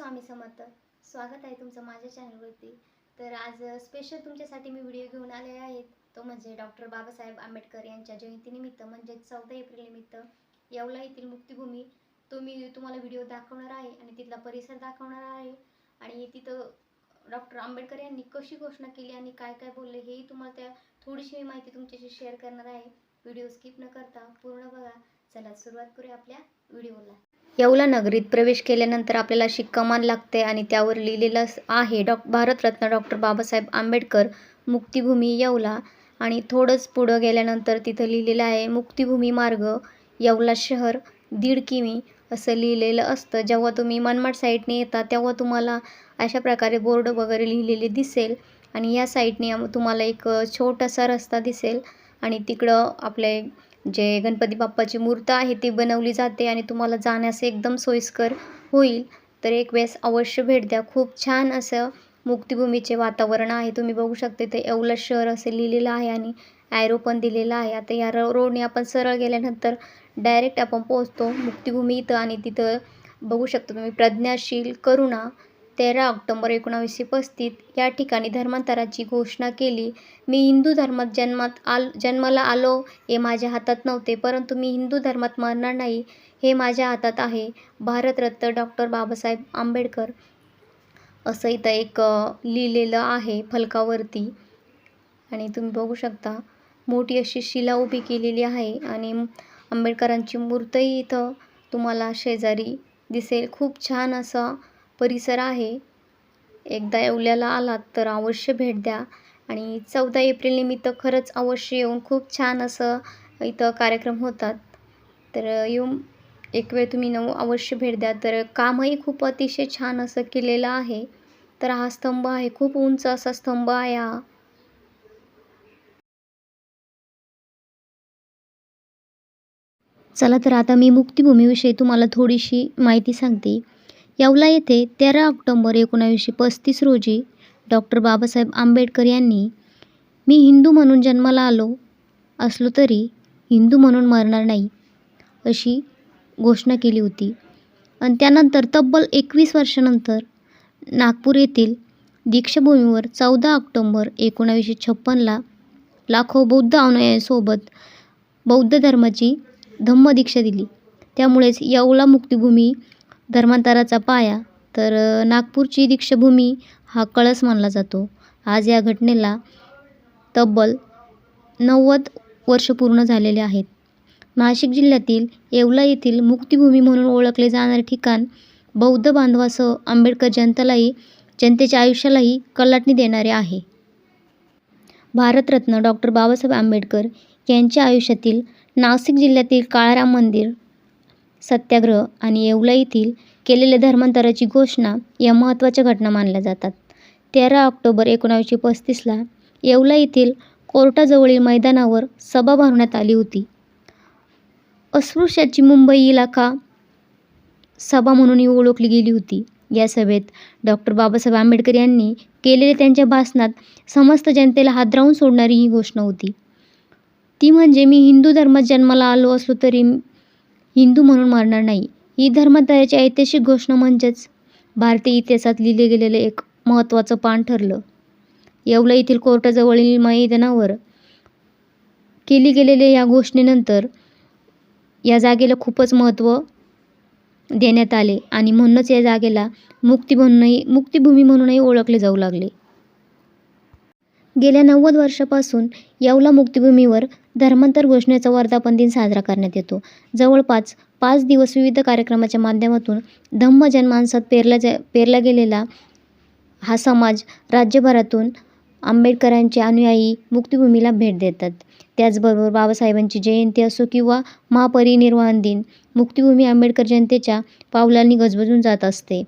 स्वामी समर्थ. स्वागत आहे तुमचं माझ्या चॅनलवरती. तर आज स्पेशल तुमच्यासाठी मी व्हिडिओ घेऊन आले आहेत. तो म्हणजे डॉक्टर बाबासाहेब आंबेडकर यांच्या जयंतीनिमित्त म्हणजेच चौदा एप्रिलनिमित्त येवला येथील मुक्तिभूमी. तो मी तुम्हाला व्हिडिओ दाखवणार आहे आणि तिथला परिसर दाखवणार आहे. आणि तिथं डॉक्टर आंबेडकर यांनी कशी घोषणा केली आणि काय काय बोलले हेही तुम्हाला त्या थोडीशी माहिती तुमच्याशी शेअर करणार आहे. व्हिडिओ स्किप न करता पूर्ण बघा. चला सुरुवात करूया आपल्या व्हिडिओला. येवला नगरीत प्रवेश केल्यानंतर आपल्याला अशी कमान लागते आणि त्यावर लिहिलेलं आहे डॉ भारतरत्न डॉक्टर बाबासाहेब आंबेडकर मुक्तिभूमी येवला. आणि थोडंच पुढं गेल्यानंतर तिथं लिहिलेलं आहे मुक्तिभूमी मार्ग येवला शहर दीड किमी असं लिहिलेलं असतं. जेव्हा तुम्ही मनमाड साईडने येता तेव्हा तुम्हाला अशा प्रकारे बोर्ड वगैरे लिहिलेले दिसेल. आणि या साईडने तुम्हाला एक छोटासा रस्ता दिसेल. आणि तिकडं आपले जे गणपती बाप्पाची मूर्त आहे ती बनवली जाते आणि तुम्हाला जाण्यास एकदम सोयीस्कर होईल. तर एक वेळेस अवश्य भेट द्या. खूप छान असं मुक्तिभूमीचे वातावरण आहे. तुम्ही बघू शकता इथे येवला शहर असं लिहिलेलं आहे आणि ॲरो पण दिलेला आहे. आता या रोडने आपण सरळ गेल्यानंतर डायरेक्ट आपण पोहोचतो मुक्तिभूमी इथं आणि तिथं बघू शकतो तुम्ही प्रज्ञाशील करुणा तेरा ऑक्टोंबर एकोणावीसशे पस्तीस या ठिकाणी धर्मांतराची घोषणा केली. मी हिंदू धर्मात जन्मात आल जन्माला आलो हे माझ्या हातात नव्हते परंतु मी हिंदू धर्मात मरणार नाही हे माझ्या हातात आहे भारतरत्न डॉक्टर बाबासाहेब आंबेडकर. असं इथं एक लिहिलेलं आहे फलकावरती. आणि तुम्ही बघू शकता मोठी अशी शिला उभी केलेली आहे आणि आंबेडकरांची मूर्तही इथं तुम्हाला शेजारी दिसेल. खूप छान असं परिसर आहे. एकदा येवल्याला आलात तर अवश्य भेट द्या. आणि चौदा एप्रिल निमित्त खरंच अवश्य येऊन खूप छान असं इथं कार्यक्रम होतात. तर येऊन एक वेळ तुम्ही नऊ अवश्य भेट द्या. तर कामही खूप अतिशय छान असं केलेलं आहे. तर हा स्तंभ आहे. खूप उंच असा स्तंभ आहे हा. चला तर आता मी मुक्तिभूमीविषयी तुम्हाला थोडीशी माहिती सांगते. येवला येथे तेरा ऑक्टोंबर एकोणावीसशे पस्तीस रोजी डॉक्टर बाबासाहेब आंबेडकर यांनी मी हिंदू म्हणून जन्माला आलो असलो तरी हिंदू म्हणून मरणार नाही अशी घोषणा केली होती. आणि त्यानंतर तब्बल एकवीस वर्षानंतर नागपूर येथील दीक्षाभूमीवर चौदा ऑक्टोंबर एकोणावीसशे छप्पनला लाखो बौद्ध अनुयायांसोबत बौद्ध धर्माची धम्मदीक्षा दिली. त्यामुळेच येवला मुक्तिभूमी धर्मांतराचा पाया. तर नागपूरची दीक्षाभूमी हा कळस मानला जातो. आज या घटनेला तब्बल नव्वद वर्ष पूर्ण झालेले आहेत. नाशिक जिल्ह्यातील येवला येथील मुक्तिभूमी म्हणून ओळखले जाणारे ठिकाण बौद्ध बांधवासह आंबेडकर जनतेलाही जनतेच्या आयुष्यालाही कलाटणी देणारे आहे. भारतरत्न डॉक्टर बाबासाहेब आंबेडकर यांच्या आयुष्यातील नाशिक जिल्ह्यातील काळाराम मंदिर सत्याग्रह आणि येवला येथील केलेल्या धर्मांतराची घोषणा या महत्त्वाच्या घटना मानल्या जातात. तेरा ऑक्टोबर एकोणावीसशे पस्तीसला येवला येथील कोर्टाजवळील मैदानावर सभा भरवण्यात आली होती. अस्पृश्याची मुंबई इलाका सभा म्हणूनही ओळखली गेली होती. या सभेत डॉक्टर बाबासाहेब आंबेडकर यांनी केलेल्या त्यांच्या भाषणात समस्त जनतेला हादरावून सोडणारी ही घोषणा होती. ती म्हणजे मी हिंदू धर्मात जन्माला आलो असलो तरी हिंदू म्हणून मरणार नाही. ही धर्मांतराची ऐतिहासिक घोषणा म्हणजेच भारतीय इतिहासात लिहिले गेलेलं एक महत्त्वाचं पान ठरलं. येवला येथील कोर्टाजवळील मैदानावर केली गेलेल्या या घोषणेनंतर या जागेला खूपच महत्त्व देण्यात आले आणि म्हणूनच या जागेला मुक्ती म्हणूनही मुक्तिभूमी म्हणूनही ओळखले जाऊ लागले. गेल्या नव्वद वर्षापासून येवला मुक्तिभूमीवर धर्मांतर घोषणेचा वर्धापन दिन साजरा करण्यात येतो. जवळपास पाच दिवस विविध कार्यक्रमाच्या माध्यमातून धम्म जनमानसात पेरला जा पेरला गेलेला हा समाज राज्यभरातून आंबेडकरांचे अनुयायी मुक्तिभूमीला भेट देतात. त्याचबरोबर बाबासाहेबांची जयंती असो किंवा महापरिनिर्वाण दिन मुक्तिभूमी आंबेडकर जनतेच्या पावलांनी गजबजून जात असते.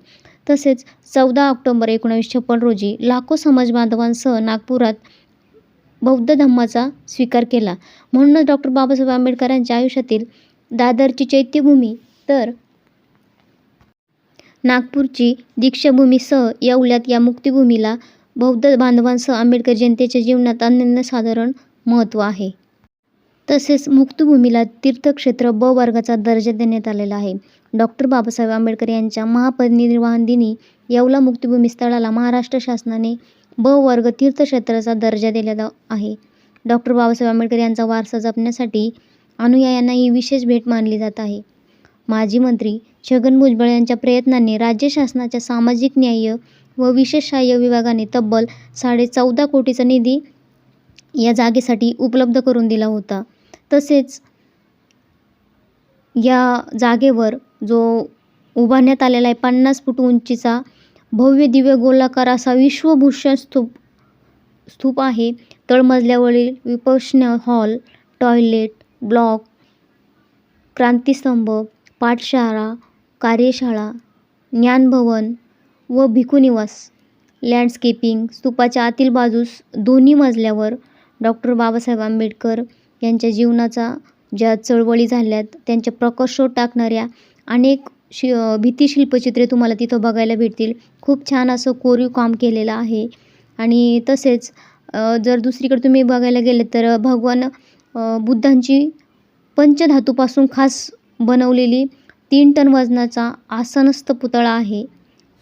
तसेच चौदा ऑक्टोंबर एकोणावीसशे छप्पन रोजी लाखो समाज बांधवांसह नागपुरात बौद्ध धम्माचा स्वीकार केला. म्हणूनच डॉक्टर बाबासाहेब आंबेडकरांच्या आयुष्यातील दादरची चैत्यभूमी तर नागपूरची दीक्षाभूमीसह येवल्यात या मुक्तिभूमीला बौद्ध बांधवांसह आंबेडकर जनतेच्या जीवनात अनन्यसाधारण महत्त्व आहे. तसेच मुक्तभूमीला तीर्थक्षेत्र ब वर्गाचा दर्जा देण्यात आलेला आहे. डॉक्टर बाबासाहेब आंबेडकर यांच्या महापरिनिर्वाण दिनी येवला मुक्तिभूमी स्थळाला महाराष्ट्र शासनाने ब वर्ग तीर्थक्षेत्राचा दर्जा दिलेला आहे. डॉक्टर बाबासाहेब आंबेडकर यांचा वारसा जपण्यासाठी अनुयायांना ही विशेष भेट मानली जात आहे. माजी मंत्री छगन भुजबळ यांच्या प्रयत्नांनी राज्य शासनाच्या सामाजिक न्याय व विशेष सहाय्य विभागाने तब्बल साडे चौदा कोटीचा निधी या जागेसाठी उपलब्ध करून दिला होता. तसेच या जागेवर जो उभारण्यात आलेला आहे पन्नास फूट उंचीचा भव्य दिव्य गोलाकार असा विश्वभूषण स्तूप स्तूप आहे. तळमजल्यावरील विपक्षण हॉल टॉयलेट ब्लॉक क्रांतीस्तंभ पाठशाळा कार्यशाळा ज्ञानभवन व भिकुनिवास. लँडस्केपिंग स्तूपाच्या आतील बाजूस दोन्ही मजल्यावर डॉक्टर बाबासाहेब आंबेडकर यांच्या जीवनाचा ज्या चळवळी झाल्यात त्यांच्या प्रकर्ष टाकणाऱ्या अनेक शि भित्तिशिल्पचित्रे तुम्हाला तिथं बघायला भेटतील. खूप छान असं कोरीव काम केलेलं आहे. आणि तसेच जर दुसरीकडे तुम्ही बघायला गेले तर भगवान बुद्धांची पंचधातूपासून खास बनवलेली तीन टन वजनाचा आसनस्थ पुतळा आहे.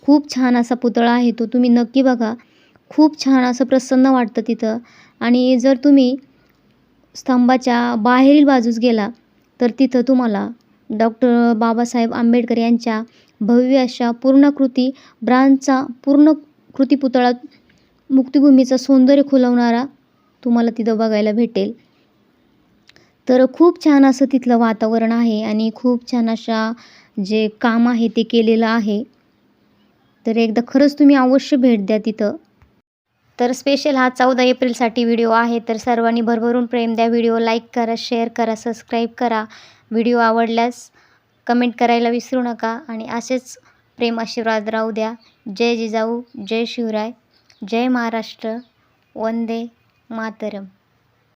खूप छान असा पुतळा आहे तो. तुम्ही नक्की बघा. खूप छान असं प्रसन्न वाटतं तिथं. आणि जर तुम्ही स्तंभाच्या बाहेरील बाजूस गेला तर तिथं तुम्हाला डॉक्टर बाबासाहेब आंबेडकर यांच्या भव्य अशा पूर्णाकृती ब्रांचचा पूर्ण पुतळा मुक्तिभूमीचं सौंदर्य खुलवणारा तुम्हाला तिथं बघायला भेटेल. तर खूप छान असं तिथलं वातावरण आहे आणि खूप छान अशा जे काम आहे ते केलेलं आहे. तर एकदा खरंच तुम्ही अवश्य भेट द्या तिथं. तर स्पेशल हा चौदा एप्रिलसाठी व्हिडिओ आहे. तर सर्वांनी भरभरून प्रेम द्या. व्हिडिओ लाईक करा शेअर करा सबस्क्राईब करा. व्हिडिओ आवडल्यास कमेंट करायला विसरू नका आणि असेच प्रेम आशीर्वाद राहू द्या. जय जिजाऊ जय शिवराय जय महाराष्ट्र वंदे मातरम.